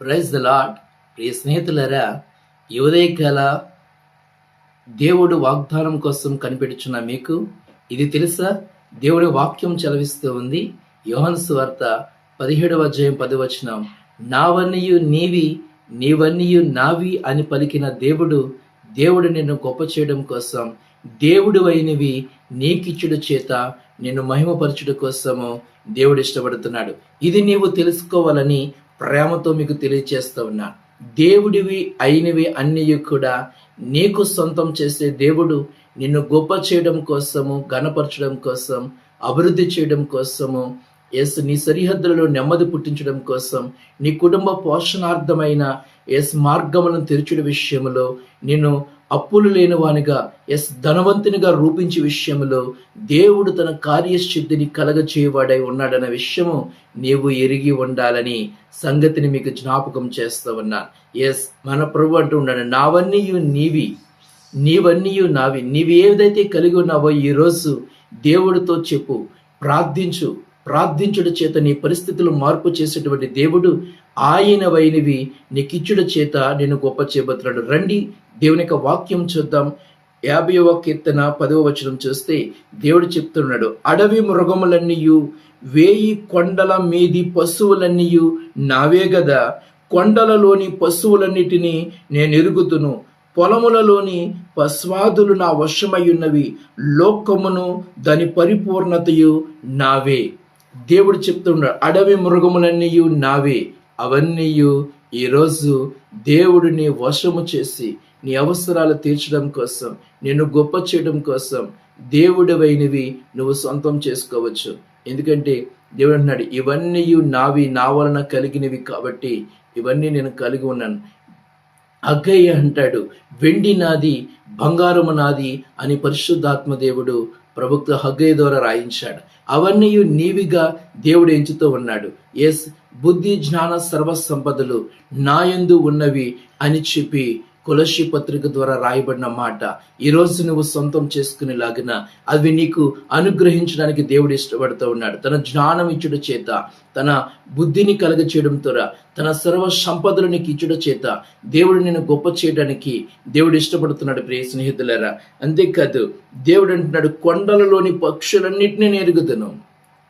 Praise the Lord ప్రియ స్నేహితులరా ఈ ఉదయకాల దేవుడు వాగ్దానం కోసం కనిపెడుచున్న మీకు ఇది తెలుసా? దేవుడి వాక్యం చలవిస్తూ ఉంది. యోహన్స్ వార్త పదిహేడవ అధ్యాయం పదివచనం నావన్నీయు నీవి నీవన్నీయు నావి అని పలికిన దేవుడు దేవుడు నిన్ను గొప్ప చేయడం కోసం దేవుడు అయినవి నీకిచ్చుడు చేత నిన్ను మహిమపరచుడు కోసము దేవుడు ఇష్టపడుతున్నాడు. ఇది నీవు తెలుసుకోవాలని ప్రేమతో మీకు తెలియచేస్తూ ఉన్నా. దేవుడివి అయినవి అన్నీ కూడా నీకు సొంతం చేసే దేవుడు నిన్ను గొప్ప చేయడం కోసము గణపరచడం కోసం అభివృద్ధి చేయడం కోసము ఎస్ నీ సరిహద్దులలో నెమ్మది పుట్టించడం కోసం నీ కుటుంబ పోషణార్థమైన ఎస్ మార్గములను తెరచుడు విషయంలో నేను అప్పులు లేనివానిగా ఎస్ ధనవంతునిగా రూపించే విషయంలో దేవుడు తన కార్యశుద్ధిని కలగ చేయవాడై ఉన్నాడన్న విషయము నీవు ఎరిగి ఉండాలని సంగతిని మీకు జ్ఞాపకం చేస్తూ ఉన్నా ఎస్ మన ప్రభు అంటూ ఉన్నాడు నావన్నీయు నీవి నీవన్నీయు నావి నీవి ఏదైతే కలిగి ఉన్నావో ఈరోజు దేవుడితో చెప్పు ప్రార్థించు ప్రార్థించుడు చేత నీ పరిస్థితులు మార్పు చేసేటువంటి దేవుడు ఆయన వైనవి నీకిచ్చుడు చేత నేను గొప్ప చేయబోతున్నాడు రండి దేవుని యొక్క వాక్యం చూద్దాం. యాభైవ కీర్తన పదవ వచనం చూస్తే దేవుడు చెప్తున్నాడు అడవి మృగములన్నీయు వేయి కొండల మీది పశువులన్నీయు నావే గదా. కొండలలోని పశువులన్నిటినీ నేను ఎరుగుతును పొలములలోని పశ్వాదులు నా వశమయ్యున్నవి లోకమును దాని పరిపూర్ణతయు నావే. దేవుడు చెప్తున్నాడు అడవి మృగములన్నీయు నావే అవన్నీయు ఈరోజు దేవుడిని వశము చేసి నీ అవసరాలు తీర్చడం కోసం నిన్ను గొప్ప చేయడం కోసం దేవుడవైనవి నువ్వు సొంతం చేసుకోవచ్చు. ఎందుకంటే దేవుడు అంటున్నాడు ఇవన్నీ నావి నా వలన కలిగినవి కాబట్టి ఇవన్నీ నేను కలిగి ఉన్నాను. అగ్గయ్య అంటాడు వెండి నాది బంగారము నాది అని పరిశుద్ధాత్మ దేవుడు ప్రభుత్వ హగ్గయ్య ద్వారా రాయించాడు. అవన్నీ నీవిగా దేవుడు ఎంచుతూ ఉన్నాడు. ఎస్ బుద్ధి జ్ఞాన సర్వ సంపదలు నాయందు ఉన్నవి అని చెప్పి కొలసి పత్రిక ద్వారా రాయబడిన మాట ఈరోజు నువ్వు సొంతం చేసుకునేలాగిన అవి నీకు అనుగ్రహించడానికి దేవుడు ఇష్టపడుతూ ఉన్నాడు. తన జ్ఞానం ఇచ్చుడు చేత తన బుద్ధిని కలగ చేయడం ద్వారా తన సర్వ సంపదలు నీకు ఇచ్చుడు చేత దేవుడు నేను గొప్ప చేయడానికి దేవుడు ఇష్టపడుతున్నాడు ప్రియ స్నేహితులరా. అంతేకాదు దేవుడు అంటున్నాడు కొండలలోని పక్షులన్నింటినీ నేను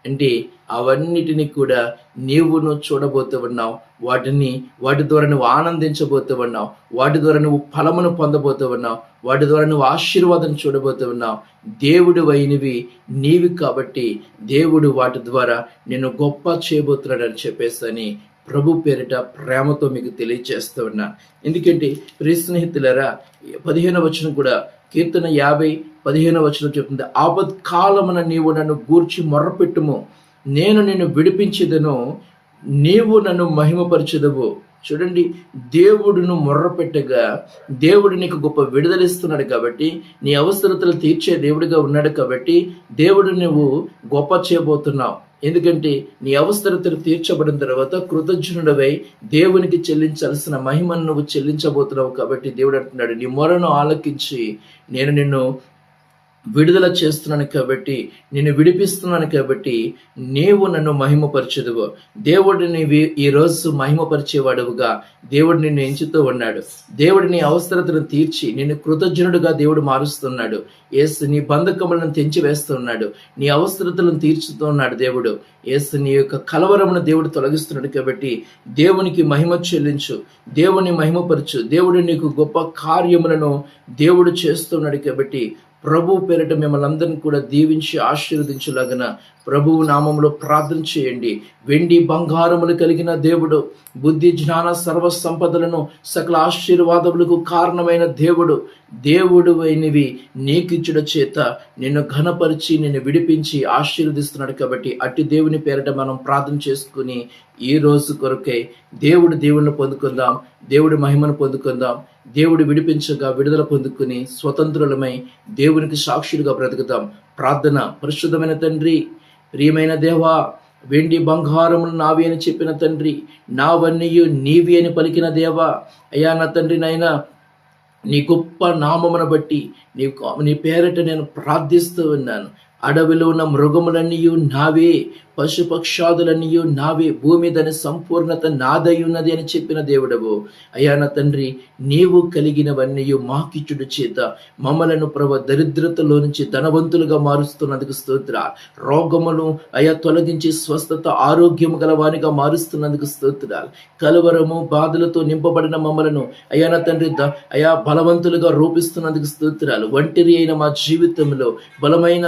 అంటే అవన్నిటిని కూడా నీవు నువ్వు చూడబోతూ ఉన్నావు వాటిని వాటి ద్వారా నువ్వు ఆనందించబోతూ ఉన్నావు వాటి ద్వారా నువ్వు ఫలమును పొందబోతూ ఉన్నావు వాటి ద్వారా నువ్వు ఆశీర్వాదం చూడబోతూ ఉన్నావు దేవుడు అయినవి నీవి కాబట్టి దేవుడు వాటి ద్వారా నేను గొప్ప చేయబోతున్నాడని చెప్పేసి ప్రభు పేరిట ప్రేమతో మీకు తెలియజేస్తూ ఉన్నా ఎందుకంటే ప్రియ స్నేహితులరా పదిహేను వచ్చిన కూడా కీర్తన యాభై పదిహేను వచనం చెప్తుంది. ఆపద్ కాలమున నీవు నన్ను గూర్చి మొర్రపెట్టుము. నేను నిన్ను విడిపించదను. నీవు నన్ను మహిమపరచదవు. చూడండి దేవుడును మొర్రపెట్టగా దేవుడు నీకు గొప్ప విడుదలిస్తున్నాడు కాబట్టి నీ అవసరతలు తీర్చే దేవుడిగా ఉన్నాడు కాబట్టి దేవుడు నువ్వు గొప్ప చేయబోతున్నావు. ఎందుకంటే నీ అవసరతలు తీర్చబడిన తర్వాత కృతజ్ఞుడవై దేవునికి చెల్లించాల్సిన మహిమను నువ్వు చెల్లించబోతున్నావు కాబట్టి దేవుడు అంటున్నాడు నీ మొరను ఆలకించి నేను నిన్ను విడుదల చేస్తున్నాను కాబట్టి నేను విడిపిస్తున్నాను కాబట్టి నీవు నన్ను మహిమపరచదువు. దేవుడిని ఈరోజు మహిమపరిచేవాడుగా దేవుడు నిన్ను ఎంచుతూ ఉన్నాడు. దేవుడు నీ అవసరతను తీర్చి నిన్ను కృతజ్ఞుడుగా దేవుడు మారుస్తున్నాడు. ఏసు నీ బంధకములను తెంచి వేస్తున్నాడు నీ అవసరతలను తీర్చుతూ ఉన్నాడు దేవుడు. ఏసు నీ యొక్క కలవరమును దేవుడు తొలగిస్తున్నాడు కాబట్టి దేవునికి మహిమ చెల్లించు. దేవుని మహిమపరచు. దేవుడు నీకు గొప్ప కార్యములను దేవుడు చేస్తున్నాడు కాబట్టి ప్రభు పేరిట మిమ్మల్ని అందరినీ కూడా దీవించి ఆశీర్వదించలాగిన ప్రభువు నామంలో ప్రార్థన చేయండి. వెండి బంగారములు కలిగిన దేవుడు బుద్ధి జ్ఞాన సర్వ సంపదలను సకల ఆశీర్వాదములకు కారణమైన దేవుడు దేవుడు అయినవి నీకిచ్చుడ చేత నిన్ను ఘనపరిచి నిన్ను విడిపించి ఆశీర్వదిస్తున్నాడు కాబట్టి అట్టి దేవుని పేరిట మనం ప్రార్థన చేసుకుని ఈ రోజు కొరకై దేవుడు దేవుణ్ణి పొందుకుందాం దేవుడి మహిమను పొందుకుందాం దేవుడు విడిపించగా విడుదల పొందుకుని స్వతంత్రులమై దేవునికి సాక్షులుగా బ్రతుకుతాం. ప్రార్థన పరిశుద్ధమైన తండ్రి ప్రియమైన దేవా వెండి బంగారములు నావి అని చెప్పిన తండ్రి నావన్నీయు నీవి అని పలికిన దేవా అయ్యా నా తండ్రి నాయన నీ గొప్ప నామమును బట్టి నీ నీ పేరట నేను ప్రార్థిస్తూ ఉన్నాను. అడవిలో ఉన్న మృగములన్నీ నావే పశుపక్షాదులన్నీ నావే భూమి దాని సంపూర్ణత నాదై అని చెప్పిన దేవుడవు. అయ్యా నా తండ్రి నీవు కలిగినవన్నీ మాకిచ్చుడు చేత మమ్మలను ప్రభ దరిద్రతలో నుంచి ధనవంతులుగా మారుస్తున్నందుకు స్తోత్ర. రోగములు అయా తొలగించి స్వస్థత ఆరోగ్యము గలవానిగా మారుస్తున్నందుకు స్తోత్రాలు కలవరము బాధలతో నింపబడిన మమ్మలను అయ్యా నా తండ్రి అయా బలవంతులుగా రూపిస్తున్నందుకు స్తోత్రాలు. ఒంటరి అయిన మా జీవితంలో బలమైన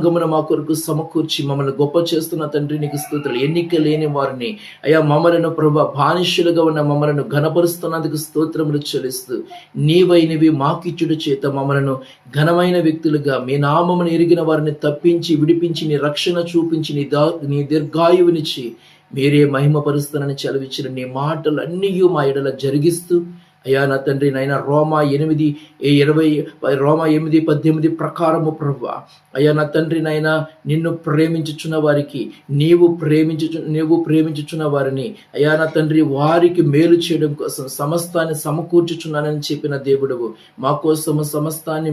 జనాంగమును మా కొరకు సమకూర్చి మమ్మల్ని గొప్ప చేస్తున్న తండ్రి నీకు స్తోత్రాలు. ఎన్నిక లేని వారిని అయా మమ్మలను ప్రభ బానిషులుగా ఉన్న మమ్మలను ఘనపరుస్తున్నందుకు స్తోత్రములు చెల్లిస్తూ నీవైనవి మాకిచ్చుడు చేత మమ్మలను ఘనమైన వ్యక్తులుగా మీ నామమును ఎరిగిన వారిని తప్పించి విడిపించి నీ రక్షణ చూపించి నీ దా నీ దీర్ఘాయువునిచ్చి మీరే మహిమపరుస్తానని చదివించిన నీ మాటలు అన్నీ మా ఎడల జరిగిస్తూ అయ్యా నా తండ్రి నాయన రోమా ఎనిమిది ఇరవై రోమా ఎనిమిది పద్దెనిమిది ప్రకారము ప్రభు అయ్యా నా తండ్రి నాయన నిన్ను ప్రేమించుచున్న వారికి నీవు ప్రేమించు నీవు ప్రేమించుచున్న వారిని అయ్యా నా తండ్రి వారికి మేలు చేయడం కోసం సమస్తాన్ని సమకూర్చుచున్నానని చెప్పిన దేవుడవు. మా కోసము సమస్తాన్ని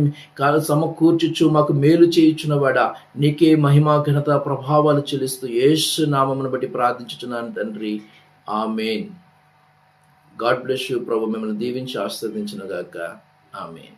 సమకూర్చుచు మాకు మేలు చేయుచున్నవాడా. నీకే మహిమా ఘనత ప్రభావాలు చెల్లిస్తూ యేసు నామమును బట్టి ప్రార్థించుచున్నాను తండ్రి. ఆమెన్. గాడ్ బ్లెస్ యూ ప్రభు మిమ్మల్ని దీవించి ఆశీర్వదించిన గాక. ఆమెన్.